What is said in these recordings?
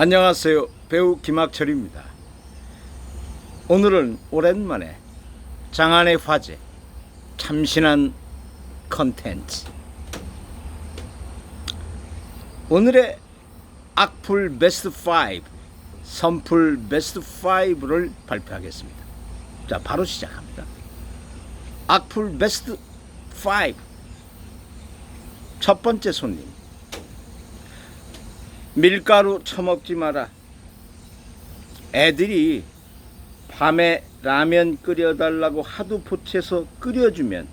안녕하세요. 배우 김학철입니다. 오늘은 오랜만에 장안의 화제 참신한 컨텐츠 오늘의 악플 베스트 5 선풀 베스트 5를 발표하겠습니다. 자, 바로 시작합니다. 악플 베스트 5. 첫 번째 손님. 밀가루 처먹지 마라. 애들이 밤에 라면 끓여달라고 하도 보채서 끓여주면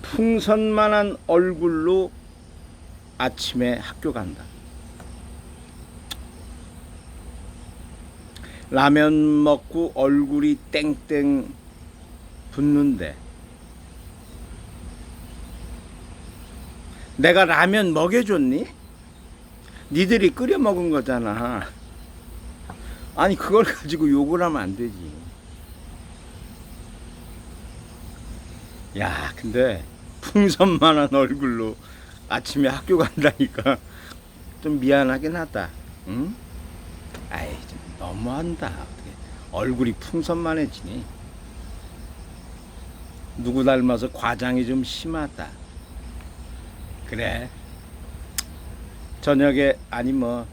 풍선만한 얼굴로 아침에 학교 간다. 라면 먹고 얼굴이 땡땡 붓는데 내가 라면 먹여줬니? 니들이 끓여 먹은 거잖아. 아니 그걸 가지고 욕을 하면 안 되지. 야, 근데 풍선만한 얼굴로 아침에 학교 간다니까 좀 미안하긴 하다. 응? 아이, 좀 너무한다. 어떻게 얼굴이 풍선만해지니? 누구 닮아서 과장이 좀 심하다. 그래. 저녁에 아니 뭐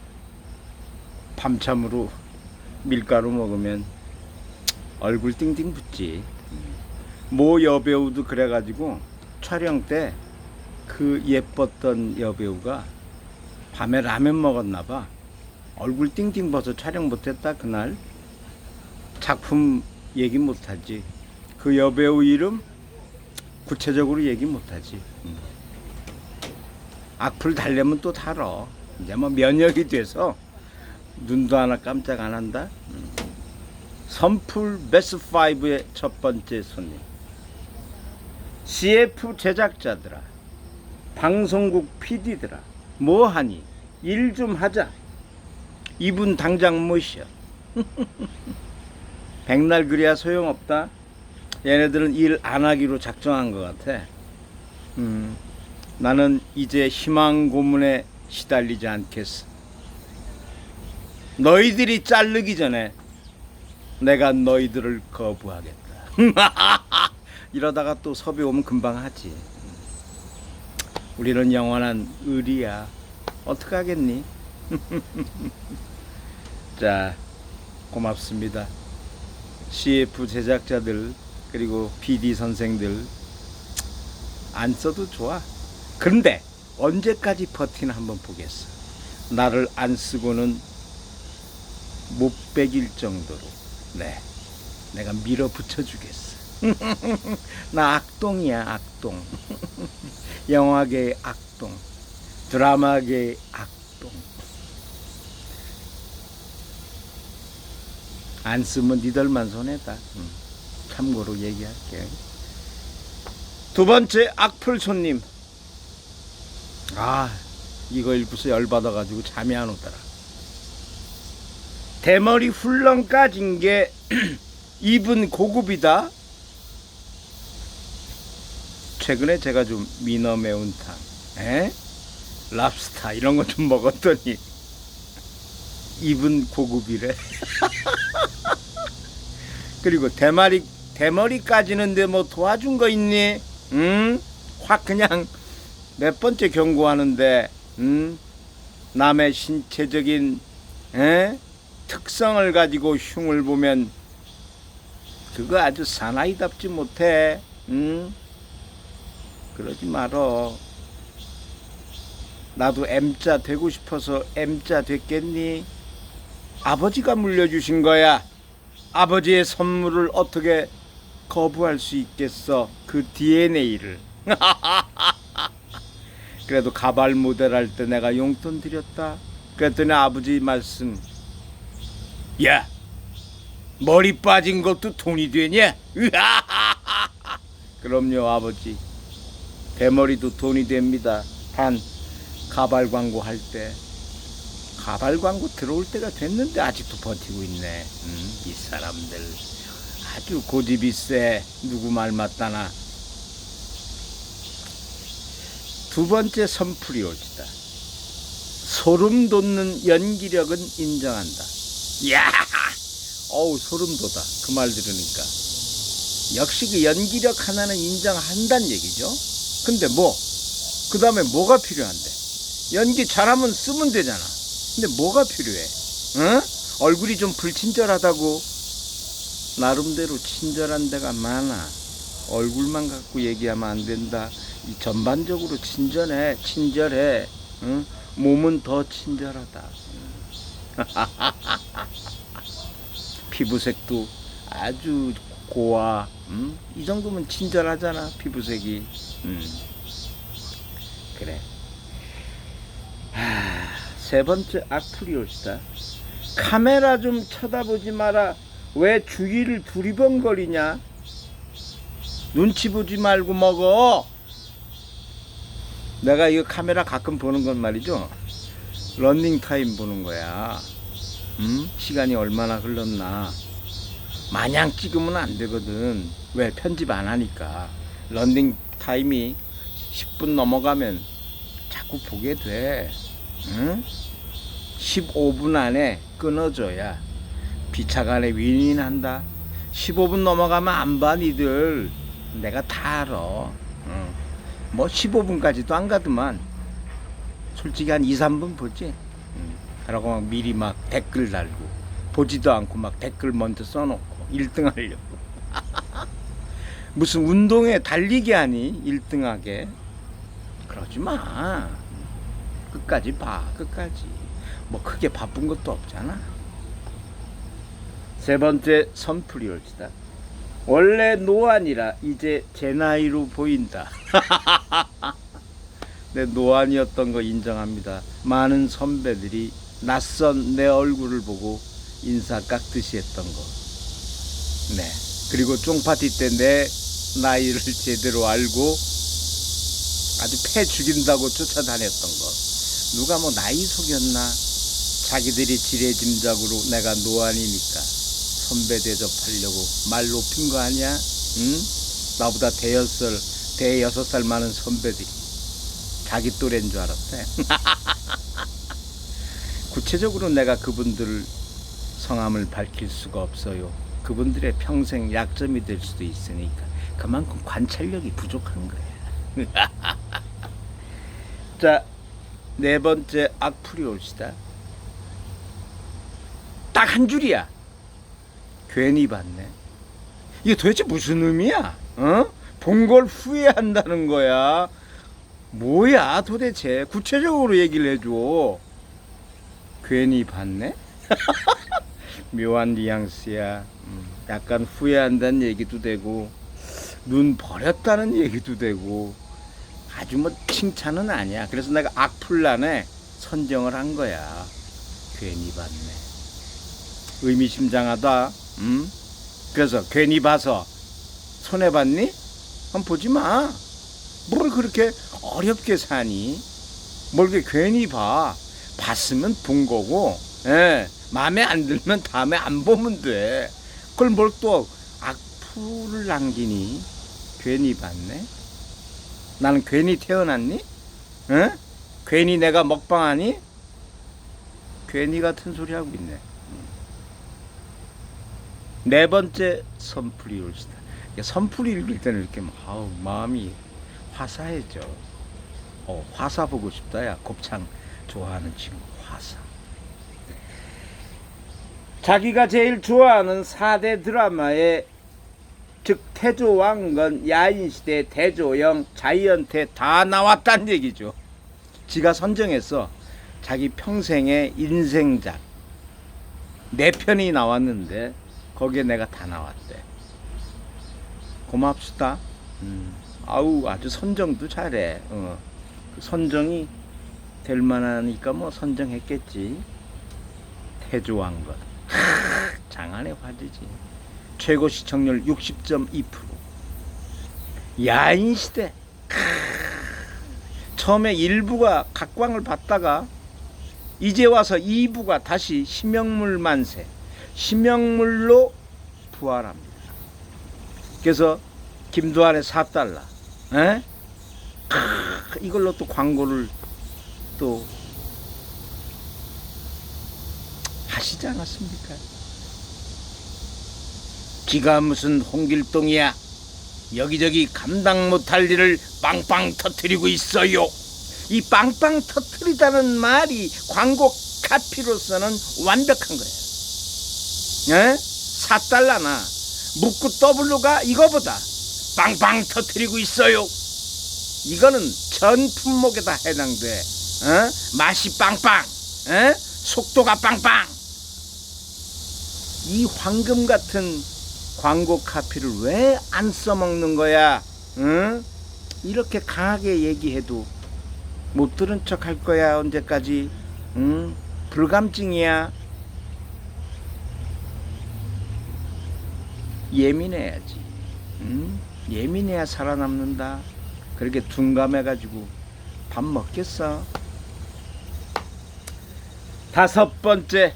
밤참으로 밀가루 먹으면 얼굴 띵띵 붓지. 모 여배우도 그래가지고 촬영 때 그 예뻤던 여배우가 밤에 라면 먹었나 봐. 얼굴 띵띵 벗어 촬영 못했다 그날. 작품 얘기 못하지. 그 여배우 이름 구체적으로 얘기 못하지. 음. 악플 달래면 또 달어. 이제 뭐 면역이 돼서 눈도 하나 깜짝 안 한다. 음. 선풀 베스트 5의 첫 번째 손님. CF 제작자들아, 방송국 PD들아, 뭐하니? 일 좀 하자. 이분 당장 모셔. 백날 그래야 소용없다. 얘네들은 일 안 하기로 작정한 것 같아. 음. 나는 이제 희망 고문에 시달리지 않겠어. 너희들이 자르기 전에 내가 너희들을 거부하겠다. 이러다가 또 섭외 오면 금방 하지. 우리는 영원한 의리야. 어떡하겠니? 자, 고맙습니다. CF 제작자들 그리고 PD 선생들 안 써도 좋아. 그런데 언제까지 버티나 한번 보겠어. 나를 안 쓰고는 못 베길 정도로 네 내가 밀어붙여 주겠어. 나 악동이야 악동. 영화계의 악동, 드라마계의 악동. 안 쓰면 니들만 손해다. 음, 참고로 얘기할게. 두 번째 악플 손님. 아, 이거 읽고서 열받아가지고 잠이 안 오더라. 대머리 훌렁 까진 게 입은 고급이다. 최근에 제가 좀 민어 매운탕, 에? 랍스타 이런 거 좀 먹었더니 입은 고급이래. 그리고 대머리 대머리 까지는데 뭐 도와준 거 있니? 응? 확 그냥 몇 번째 경고하는데, 음? 남의 신체적인 에? 특성을 가지고 흉을 보면 그거 아주 사나이답지 못해. 음? 그러지 말어. 나도 M자 되고 싶어서 M자 됐겠니? 아버지가 물려주신 거야. 아버지의 선물을 어떻게 거부할 수 있겠어? 그 DNA를. 그래도 가발 모델 할 때 내가 용돈 드렸다. 그랬더니 아버지 말씀. 야, 머리 빠진 것도 돈이 되냐? 그럼요, 아버지. 대머리도 돈이 됩니다. 단, 가발 광고 할 때. 가발 광고 들어올 때가 됐는데 아직도 버티고 있네. 음, 이 사람들. 아주 고집이 세. 누구 말 맞다나. 두 번째 선풀이 올지다. 소름 돋는 연기력은 인정한다. 야, 어우 소름 돋아. 그 말 들으니까. 역시 그 연기력 하나는 인정한다는 얘기죠. 근데 뭐, 그 다음에 뭐가 필요한데? 연기 잘하면 쓰면 되잖아. 근데 뭐가 필요해? 응? 얼굴이 좀 불친절하다고 나름대로 친절한 데가 많아. 얼굴만 갖고 얘기하면 안 된다. 이 전반적으로 친절해, 친절해. 응? 몸은 더 친절하다. 응. 피부색도 아주 고와. 응? 이 정도면 친절하잖아. 피부색이. 응. 그래. 하, 세 번째 악플이올시다. 카메라 좀 쳐다보지 마라. 왜 주위를 두리번거리냐? 눈치 보지 말고 먹어. 내가 이거 카메라 가끔 보는 건 말이죠. 런닝 타임 보는 거야. 음? 시간이 얼마나 흘렀나. 마냥 찍으면 안 되거든. 왜 편집 안 하니까. 런닝 타임이 10분 넘어가면 자꾸 보게 돼. 응? 15분 안에 끊어줘야 비차간에 윈윈한다. 15분 넘어가면 안 봐, 니들. 내가 다 알아. 응. 뭐 15분까지도 안 가더만. 솔직히 한 2, 3분 보지. 응. 그러고 막 미리 막 댓글 달고. 보지도 않고 막 댓글 먼저 써놓고 1등 하려고. 무슨 운동에 달리기 하니? 1등 하게. 그러지 마. 끝까지 봐, 끝까지. 뭐 크게 바쁜 것도 없잖아. 세 번째 선풀이 올지다. 원래 노안이라 이제 제 나이로 보인다. 내 노안이었던 거 인정합니다. 많은 선배들이 낯선 내 얼굴을 보고 인사 깍듯이 했던 거. 네. 그리고 쫑파티 때 내 나이를 제대로 알고 아주 패 죽인다고 쫓아다녔던 거. 누가 뭐 나이 속였나? 자기들이 지레짐작으로 내가 노안이니까 선배 대접하려고 말 높인 거 아니야? 응? 나보다 대여섯 살, 대여섯 살 많은 선배들이 자기 또래인 줄 알았대. 구체적으로 내가 그분들 성함을 밝힐 수가 없어요. 그분들의 평생 약점이 될 수도 있으니까 그만큼 관찰력이 부족한 거야. 자, 네 번째 악플이 옵시다. 딱 한 줄이야. 괜히 봤네. 이게 도대체 무슨 의미야? 어? 본 걸 후회한다는 거야. 뭐야 도대체 구체적으로 얘기를 해줘. 괜히 봤네? 묘한 뉘앙스야. 음, 약간 후회한다는 얘기도 되고 눈 버렸다는 얘기도 되고 아주 뭐 칭찬은 아니야. 그래서 내가 악플란에 선정을 한 거야. 괜히 봤네. 의미심장하다. 음? 그래서 괜히 봐서 손해 봤니? 한번 보지 마. 뭘 그렇게 어렵게 사니? 뭘 그렇게 괜히 봐. 봤으면 본 거고, 예. 마음에 안 들면 다음에 안 보면 돼. 그걸 뭘 또 악플을 남기니? 괜히 봤네? 나는 괜히 태어났니? 응? 괜히 내가 먹방하니? 괜히 같은 소리 하고 있네. 네 번째 선풀이 올시다. 선풀이 읽을 때는 이렇게 막, 아우, 마음이 화사해져. 어, 화사 보고 싶다, 야. 곱창 좋아하는 친구, 화사. 자기가 제일 좋아하는 4대 드라마의 즉 태조왕건 야인시대 대조영 자이언트 다 나왔단 얘기죠. 지가 선정했어. 자기 평생의 인생작 네 편이 나왔는데 거기에 내가 다 나왔대. 고맙수다. 음. 아우 아주 선정도 잘해. 어. 그 선정이 될 만하니까 뭐 선정했겠지. 태조왕건 장안의 화제지. 최고 시청률 60.2%. 야인 시대. 처음에 1부가 각광을 받다가 이제 와서 2부가 다시 심형물 만세. 심형물로 부활합니다. 그래서 김두한의 4달러. 에? 크, 이걸로 또 광고를 또 하시지 않았습니까? 기가 무슨 홍길동이야. 여기저기 감당 못할 일을 빵빵 터트리고 있어요. 이 빵빵 터트리다는 말이 광고 카피로서는 완벽한 거예요. 예? 4달러나 묵고 W가 이거보다 빵빵 터트리고 있어요. 이거는 전 품목에 다 해당돼. 어? 맛이 빵빵, 어? 속도가 빵빵. 이 황금 같은 광고 카피를 왜 안 써먹는 거야? 응? 이렇게 강하게 얘기해도 못 들은 척 할 거야 언제까지? 응? 불감증이야. 예민해야지. 응? 예민해야 살아남는다. 그렇게 둔감해가지고 밥 먹겠어. 다섯 번째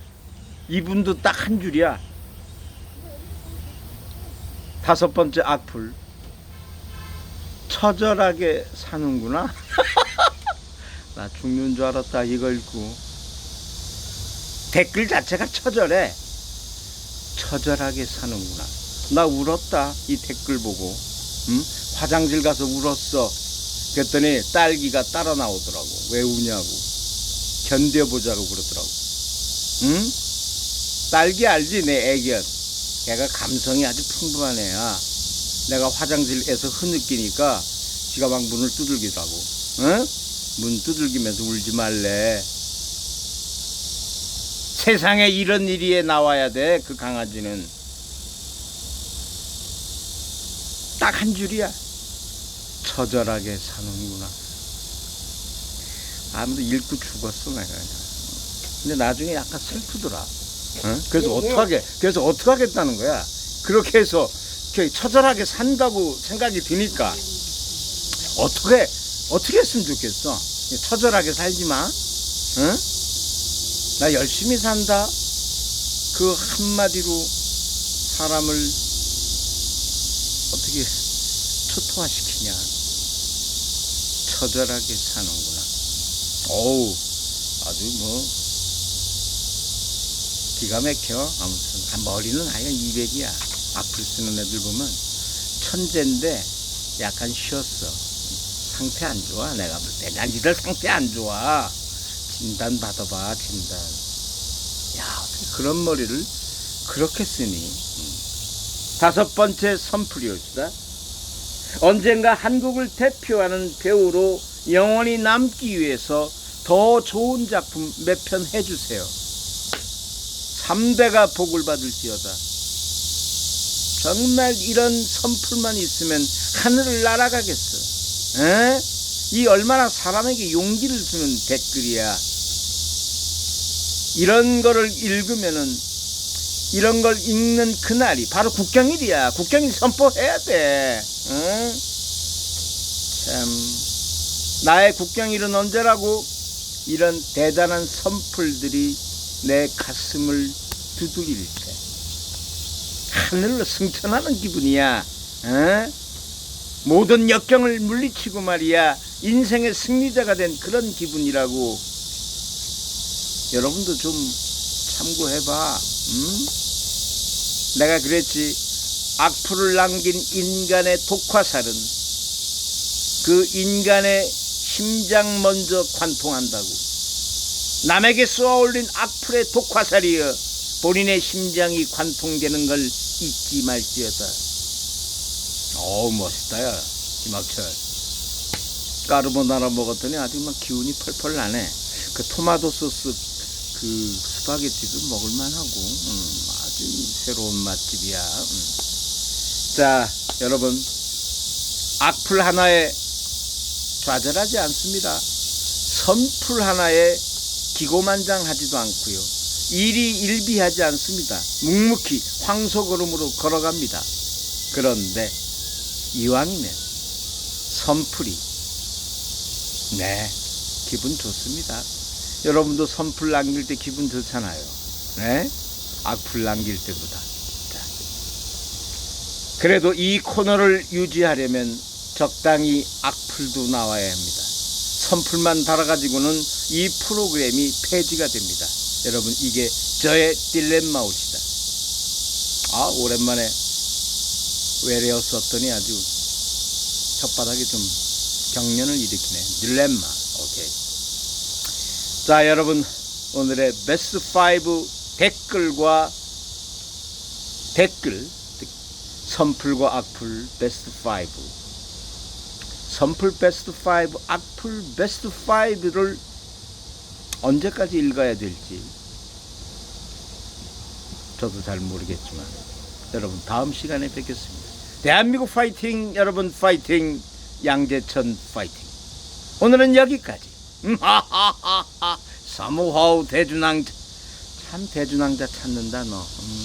이분도 딱 한 줄이야. 다섯 번째 악플. 처절하게 사는구나. 나 죽는 줄 알았다 이거 읽고. 댓글 자체가 처절해. 처절하게 사는구나. 나 울었다 이 댓글 보고. 응? 화장실 가서 울었어. 그랬더니 딸기가 따라 나오더라고. 왜 우냐고. 견뎌보자고 그러더라고. 응? 딸기 알지? 내 애견. 걔가 감성이 아주 풍부한 애야. 내가 화장실에서 흐느끼니까 지가 막 문을 두들기더라고. 응? 문 두들기면서 울지 말래. 세상에 이런 일이 나와야 돼, 그 강아지는. 딱 한 줄이야. 처절하게 사는구나. 아무도 읽고 죽었어, 내가. 그냥. 근데 나중에 약간 슬프더라. 응? 그래서 네, 어떡하게, 그래서 어떡하겠다는 거야. 그렇게 해서 이렇게 처절하게 산다고 생각이 드니까 어떻게, 어떻게 했으면 좋겠어. 처절하게 살지 마. 응? 나 열심히 산다. 그 한마디로 사람을 어떻게 초토화시키냐. 처절하게 사는구나. 어우, 아주 뭐, 기가 막혀. 아무튼, 아, 머리는 아예 200이야. 앞을 쓰는 애들 보면 천재인데 약간 쉬었어. 상태 안 좋아. 내가 볼 때. 난 이들 상태 안 좋아. 진단 받아봐, 진단. 야, 어떻게 그런 머리를 그렇게 쓰니? 음. 다섯 번째 선풀이옵시다. 언젠가 한국을 대표하는 배우로 영원히 남기 위해서 더 좋은 작품 몇 편 해주세요. 3대가 복을 받을지어다. 정말 이런 선풀만 있으면 하늘을 날아가겠어. 에? 이 얼마나 사람에게 용기를 주는 댓글이야. 이런 거를 읽으면은 이런 걸 읽는 그날이 바로 국경일이야. 국경일 선포해야 돼. 응? 참 나의 국경일은 언제라고 이런 대단한 선풀들이 내 가슴을 두들릴 때 하늘로 승천하는 기분이야. 어? 모든 역경을 물리치고 말이야 인생의 승리자가 된 그런 기분이라고 여러분도 좀 참고해봐. 음? 내가 그랬지. 악플을 남긴 인간의 독화살은 그 인간의 심장 먼저 관통한다고. 남에게 쏘아올린 악플의 독화살이여 본인의 심장이 관통되는 걸 잊지 말지어다. 어우 멋있다 야 김학철. 까르보나라 먹었더니 아주 막 기운이 펄펄 나네. 그 토마토 소스 그 스파게티도 먹을만하고. 음, 새로운 맛집이야. 음. 자 여러분. 악플 하나에 좌절하지 않습니다. 선풀 하나에 기고만장하지도 않고요. 일이 일비하지 않습니다. 묵묵히 황소걸음으로 걸어갑니다. 그런데 이왕이면 선풀이. 네 기분 좋습니다. 여러분도 선풀 남길 때 기분 좋잖아요. 네? 악플 남길 때보다. 자. 그래도 이 코너를 유지하려면 적당히 악플도 나와야 합니다. 선풀만 달아가지고는 이 프로그램이 폐지가 됩니다. 여러분 이게 저의 딜레마 옷이다. 아 오랜만에 외래어 썼더니 아주 혓바닥에 좀 경련을 일으키네. 딜레마. 오케이. 자 여러분 오늘의 베스트 5 댓글과 댓글 선풀과 악풀 베스트 5 선풀 베스트 5 악풀 베스트 5를 언제까지 읽어야 될지 저도 잘 모르겠지만 여러분 다음 시간에 뵙겠습니다. 대한민국 파이팅 여러분 파이팅 양재천 파이팅. 오늘은 여기까지. 사무하우 대준왕자 참 대준왕자 찾는다 너 음.